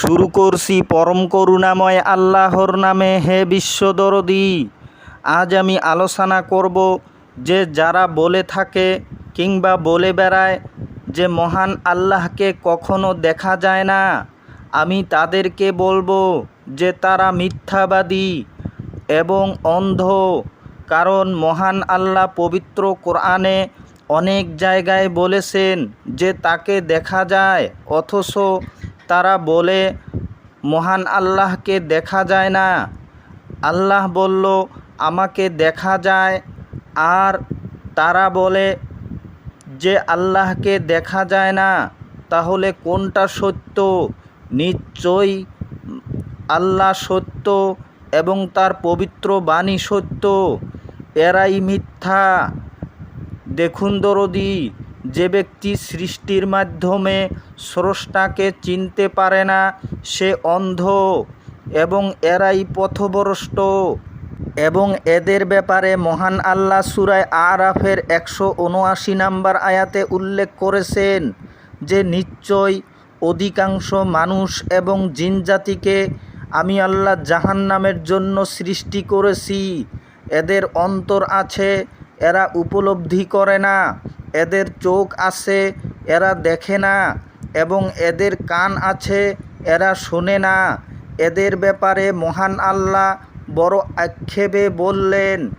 শুরু করছি পরম করুণাময় আল্লাহর নামে, হে বিশ্বদরদি আজ আমি আলোচনা করব যে যারা বলে থাকে কিংবা বলে বেড়ায় যে মহান আল্লাহকে কখনো দেখা যায় না, আমি তাদেরকে বলব যে তারা মিথ্যাবাদী এবং অন্ধ। কারণ মহান আল্লাহ পবিত্র কোরআনে অনেক জায়গায় বলেছেন যে তাকে দেখা যায়, অথচ তারা বলে, মহান আল্লাহকে দেখা যায় না। আল্লাহ বলল, আমাকে দেখা যায়। আর তারা বলে, যে আল্লাহকে দেখা যায় না, তাহলে কোনটা সত্য? নিশ্চয়ই আল্লাহ সত্য এবং তার পবিত্র বাণী সত্য। এরাই মিথ্যা। দেখুন দরদি যে ব্যক্তি সৃষ্টির মাধ্যমে স্রষ্টাকে চিনতে পারে না, সে অন্ধ এবং এরাই পথভ্রষ্ট এবং এদের ব্যাপারে মহান আল্লাহ সুরায় আরাফের একশো উনআশি নাম্বার আয়াতে উল্লেখ করেছেন যে, নিশ্চয় অধিকাংশ মানুষ এবং জিনজাতিকে আমি আল্লাহ জাহান্নামের জন্য সৃষ্টি করেছি। এদের অন্তর আছে, এরা উপলব্ধি করে না। এদের চোখ আছে, এরা দেখে না, এবং এদের কান আছে, এরা শোনে না। এদের ব্যাপারে মহান আল্লাহ বড় আক্ষেপে বললেন,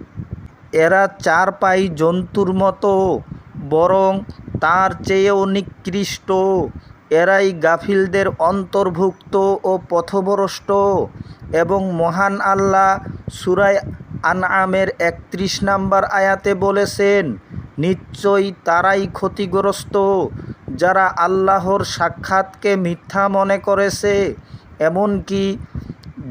এরা চার পাই জন্তুর মতো, বরং তার চেয়েও নিকৃষ্ট। এরাই গাফিলদের অন্তর্ভুক্ত ও পথভ্রষ্ট। এবং মহান আল্লাহ সুরায় আনআমের একত্রিশ নাম্বার আয়াতে বলেছেন নিশ্চয়ই তারাই ক্ষতিগ্রস্ত। যারা আল্লাহর সাক্ষাৎকে মিথ্যা মনে করেছে, এমনকি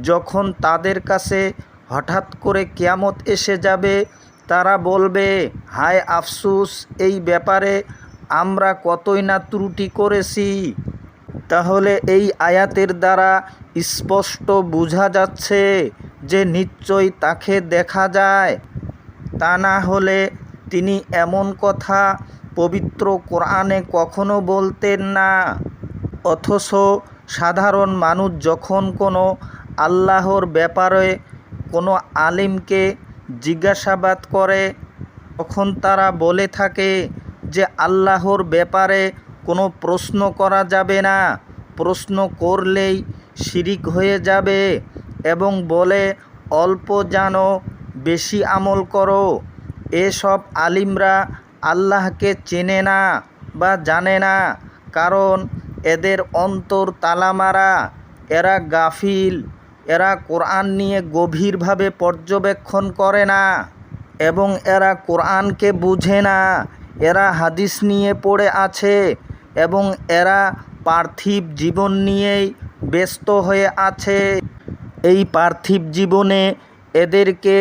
যখন তাদের কাছে হঠাৎ করে কেয়ামত এসে যাবে, তারা বলবে, হায় আফসুস, এই ব্যাপারে আমরা কতই না ত্রুটি করেছি। তাহলে এই আয়াতের দ্বারা স্পষ্ট বোঝা যাচ্ছে যে নিশ্চয়ই তাকে দেখা যায়। তা না হলে তিনি এমন কথা পবিত্র কোরআনে কখনো বলতেন না। অথচ সাধারণ মানুষ যখন কোনো আল্লাহর ব্যাপারে কোনো আলিমকে জিজ্ঞাসাবাদ করে, তখন তারা বলে থাকে যে, আল্লাহর ব্যাপারে কোনো প্রশ্ন করা যাবে না। প্রশ্ন করলেই শিরিক হয়ে যাবে এবং বলে, অল্প জানো, বেশি আমল করো এসব আলিমরা আল্লাহকে চেনে না বা জানে না, কারণ এদের অন্তর তালামারা। এরা গাফিল, এরা কোরআন নিয়ে গভীরভাবে পর্যবেক্ষণ করে না এবং এরা কোরআনকে বুঝে না। এরা হাদিস নিয়ে পড়ে আছে এবং এরা পার্থিব জীবন নিয়েই ব্যস্ত হয়ে আছে। এই পার্থিব জীবনে এদেরকে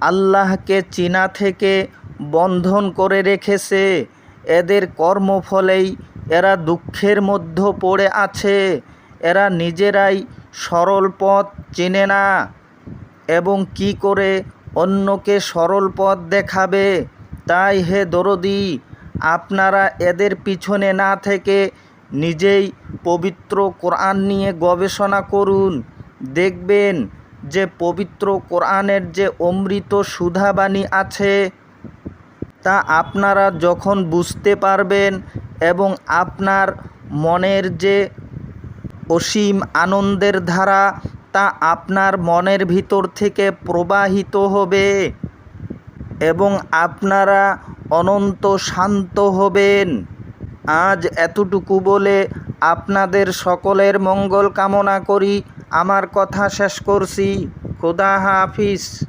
আল্লাহকে চিনা থেকে বন্ধন করে রেখেছে। এদের কর্মফলেই এরা দুঃখের মধ্য পড়ে আছে। এরা নিজেরাই সরল পথ চেনে না এবং কি করে অন্যকে সরল পথ দেখাবে? তাই হে দরদি, আপনারা এদের পিছনে না থেকে নিজেই পবিত্র কোরআন নিয়ে গবেষণা করুন। দেখবেন যে পবিত্র কোরআনের যে অমৃত সুধাবাণী আছে, তা আপনারা যখন বুঝতে পারবেন এবং আপনার মনের যে অসীম আনন্দের ধারা, তা আপনার মনের ভিতর থেকে প্রবাহিত হবে এবং আপনারা অনন্ত শান্ত হবেন। আজ এতটুকু বলে আপনাদের সকলের মঙ্গল কামনা করি। আমার কথা শেষ করছি। খোদা হাফিজ।